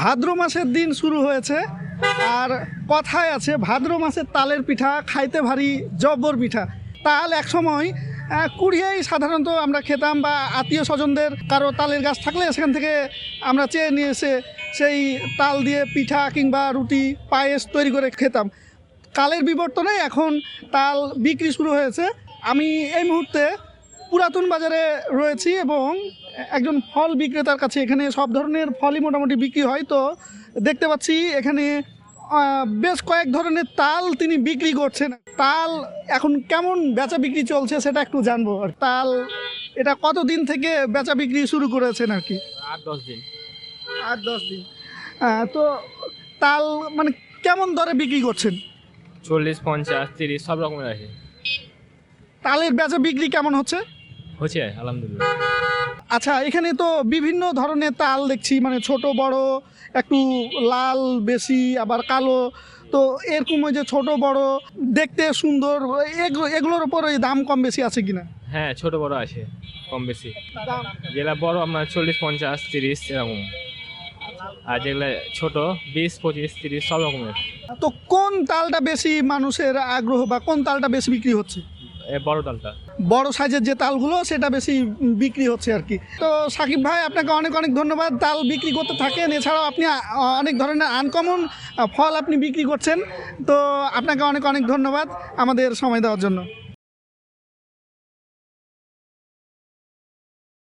ভাদ্র মাসের দিন শুরু হয়েছে। আর কথায় আছে, ভাদ্র মাসের তালের পিঠা, খাইতে ভারী জব্বর পিঠা। তাল একসময় কুড়িয়েই সাধারণত আমরা খেতাম বা আত্মীয় স্বজনদের কারও তালের গাছ থাকলে সেখান থেকে আমরা চেয়ে নিয়ে এসে সেই তাল দিয়ে পিঠা কিংবা রুটি, পায়েস তৈরি করে খেতাম। কালের বিবর্তনে এখন তাল বিক্রি শুরু হয়েছে। আমি এই মুহূর্তে পুরাতন বাজারে রয়েছি এবং একজন ফল বিক্রেতার কাছে এখানে সব ধরনের ফলই মোটামুটি বিক্রি হয়। তো দেখতে পাচ্ছি এখানে বেশ কয়েক ধরনের তাল তিনি বিক্রি করছেন। তাল এখন কেমন বেচা বিক্রি চলছে সেটা একটু জানব। আর তাল এটা কতদিন থেকে বেচা বিক্রি শুরু করেছেন আর কি? আট দশ দিন। আট দশ দিন। তো তাল মানে কেমন দরে বিক্রি করছেন? চল্লিশ পঞ্চাশ তিরিশ সব রকমের আছে। তালের বেচা বিক্রি কেমন হচ্ছে? হচ্ছে আলহামদুলিল্লাহ। আচ্ছা এখানে তো বিভিন্ন ধরনের তাল দেখছি মানে ছোট বড় একটু লাল বেশি আবার কালো। তো এরকম ওই যে ছোট বড় দেখতে সুন্দর এগুলো এগুলোর উপর ওই দাম কম বেশি আছে কিনা? হ্যাঁ ছোট বড় আছে কম বেশি। যেগুলা বড় আপনার চল্লিশ পঞ্চাশ তিরিশ এরকম। আর যেগুলা ছোট বিশ পঁচিশ তিরিশ সব রকমের। তো কোন তালটা বেশি মানুষের আগ্রহ বা কোন তালটা বেশি বিক্রি হচ্ছে? বড় তালটা বড় সাইজের যে তালগুলো, সেটা বেশি বিক্রি হচ্ছে আর কি। তো সাকিব ভাই, আপনাকে অনেক অনেক ধন্যবাদ। তাল বিক্রি করতে থাকেন। এছাড়াও আপনি অনেক ধরনের আনকমন ফল আপনি বিক্রি করছেন। তো আপনাকে অনেক অনেক ধন্যবাদ আমাদের সময় দেওয়ার জন্য।